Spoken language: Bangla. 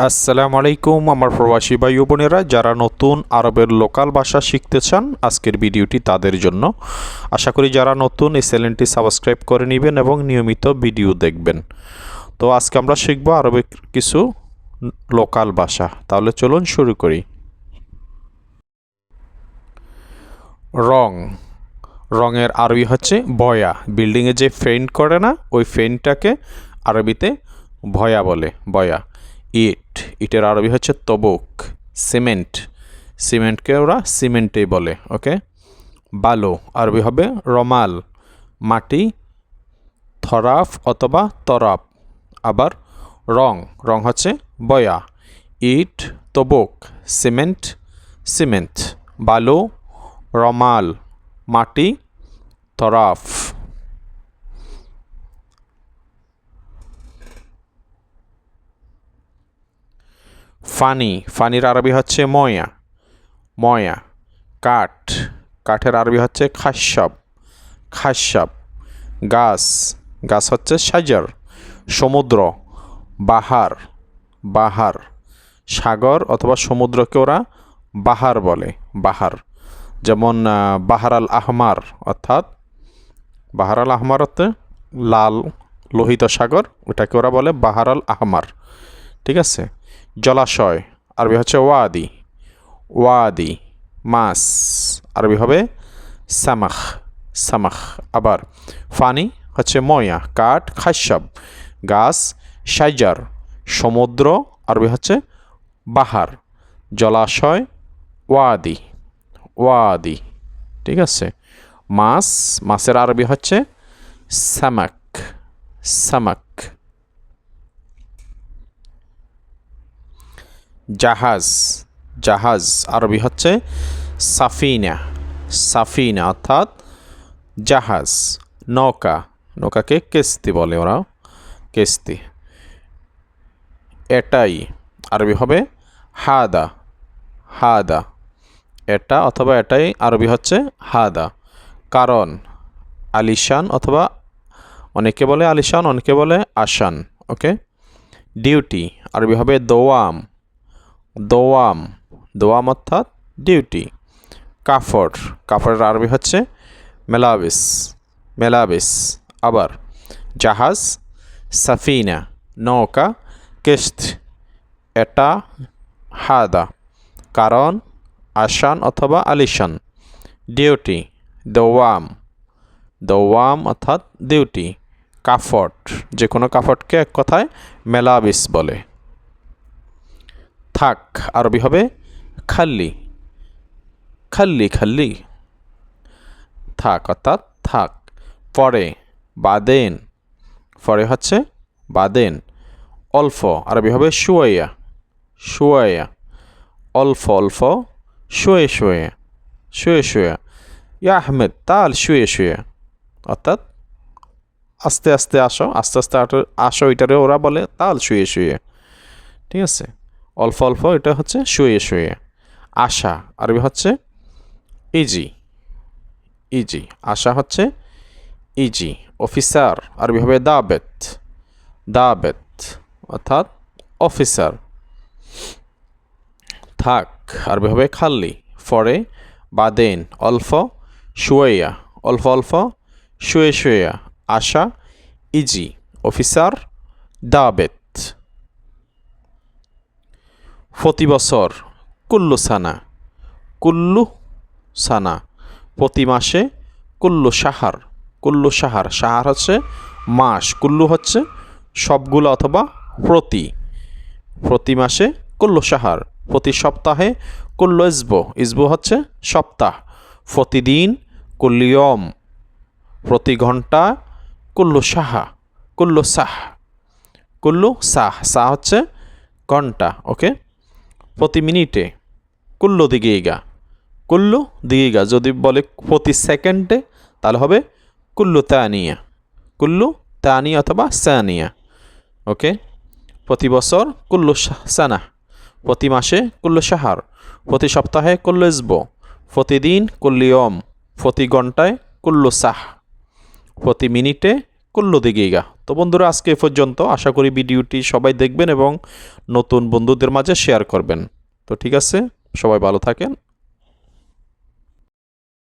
আসসালামু আলাইকুম, আমার প্রবাসী ভাই বোনেরা, যারা নতুন আরবের লোকাল ভাষা শিখতে চান, আজকের ভিডিওটি তাদের জন্য। আশা করি যারা নতুন এই চ্যানেলটি সাবস্ক্রাইব করে নেবেন এবং নিয়মিত ভিডিও দেখবেন। তো আজকে আমরা শিখব আরবের কিছু লোকাল ভাষা। তাহলে চলুন শুরু করি। রং। রঙের আরবি হচ্ছে বয়া বিল্ডিংয়ে যে ফেইন্ট করে না, ওই ফেইন্টটাকে আরবিতে ভয়া বলে বয়া ইট, ইটের আরবি হচ্ছে তবুক, সিমেন্ট। সিমেন্টকে ওরা সিমেন্টেই বলে, ওকে? বালো, আরবি হবে রমাল, মাটি, থরাফ অথবা তরাপ। আবার রং রং হচ্ছে বয়া। ইট, তবুক, সিমেন্ট সিমেন্ট। বালু, রমাল, মাটি তরাফ ফানি। ফানির আরবি হচ্ছে ময়া। ময়া। কাঠ। কাঠের আরবি হচ্ছে খাস্যাব খাস্যাব গাছ। গাছ হচ্ছে সাজার সমুদ্র। বাহার। বাহার। সাগর অথবা সমুদ্রকে ওরা বাহার বলে। বাহার। যেমন বাহার আল আহমার, অর্থাৎ বাহার আল আহমার অর্থে লাল লোহিত সাগর। ওটাকে ওরা বলে বাহার আল আহমার। ঠিক আছে? জলাশয়, আরবি হচ্ছে ওয়াদি। ওয়াদি, মাছ, আরবি হবে সামাখ সামাখ, আবার। ফানি হচ্ছে ময়া, কাঠ খাস্যাব গাছ সাইজার সমুদ্র, আরবি হচ্ছে বাহার। জলাশয়, ওয়াদি ওয়াদি, ঠিক আছে। মাছ, মাছের আরবি হচ্ছে সামাক সামাক জাহাজ জাহাজ আরবি হচ্ছে সাফিনা সাফিনা অর্থাৎ জাহাজ, নৌকা, নৌকাকে কেস্তি বলে ওরা কেস্তি। এটাই আরবি হবে হাদা হাদা। এটা অথবা এটাই আরবি হচ্ছে হাদা। কারণ আলিশান অথবা অনেকে বলে আলিশান, অনেকে বলে আসান ওকে? ডিউটি, আরবি হবে দোয়াম। দোয়াম। দোয়াম অর্থাৎ ডিউটি কাফড় কাফড়ের আরবি হচ্ছে মেলাবিস। মেলাবিস। আবার জাহাজ, সাফিনা, নৌকা কিস্ত এটা হাদা। কারণ আসান অথবা আলিশান। ডিউটি দোয়াম। দোয়াম অর্থাৎ ডিউটি কাফট যে কোনো কাফটকে এক কথায় মেলাবিস বলে। থাক, আরবি হবে খাল্লি। খাল্লি খাল্লি। থাক, অর্থাৎ থাক। পরে, বাদেন। পরে হচ্ছে বাদেন। অল্প, আরবি হবে শুয়াইয়া। শুয়াইয়া। অল্প অল্প। শুয়ে শুয়ে। শুয়ে শুয়ে। ইয়া আহমেদ, তাল, শুয়ে শুয়ে। অর্থাৎ আস্তে আস্তে আসো। আস্তে আস্তে আসো এটারে ওরা বলে তাল, শুয়ে শুয়ে। ঠিক আছে? অল্প অল্প, এটা হচ্ছে শুয়ে শুয়ে। আশা, আরবি হচ্ছে ইজি। ইজি। আশা হচ্ছে ইজি। অফিসার, আরবি হবে দাবেত। দাবেত, অর্থাৎ অফিসার। থাক, আরবি হবে খাল্লি। ফরে বাদেন, অল্প, শুয়াইয়া। অল্প অল্প, শুয়ে শুয়ে। আশা, ইজি। অফিসার, দাবেত। প্রতি বছর কুল্লু সানা কুল্লু সানা। প্রতি মাসে কুল্লু সাহার কুল্লু সাহার। সাহার হচ্ছে মাস, কুল্লু হচ্ছে সবগুলো অথবা প্রতি। প্রতি মাসে কুল্লু সাহার, প্রতি সপ্তাহে কুল্লু ইসবো। ইসবো হচ্ছে সপ্তাহ, প্রতিদিন কুল্লিয়ম প্রতি ঘণ্টা কুল্লু সাহা, কুল্লু সাহ। কুল্লু সাহ সাহ হচ্ছে ঘণ্টা, ওকে? প্রতি মিনিটে কুল্লু দিগিগা। কুল্লু দিগিগা যদি বলে প্রতি সেকেন্ডে, তাহলে হবে কুল্লু তানিয়া। কুল্লু তানি অথবা সানিয়া। ওকে? প্রতি বছর কুল্লু সানা। প্রতি মাসে কুল্লু সাহার। প্রতি সপ্তাহে কুল্লু ইসবো। প্রতিদিন কুল্লিয়ম প্রতি ঘন্টায় কুল্লু সাহ। প্রতি মিনিটে কুল্লু দিগিগা। তো বন্ধুরা, আজকে এ পর্যন্ত। আশা করি ভিডিওটি সবাই দেখবেন এবং নতুন বন্ধুদের মাঝে শেয়ার করবেন। তো ঠিক আছে, সবাই ভালো থাকেন।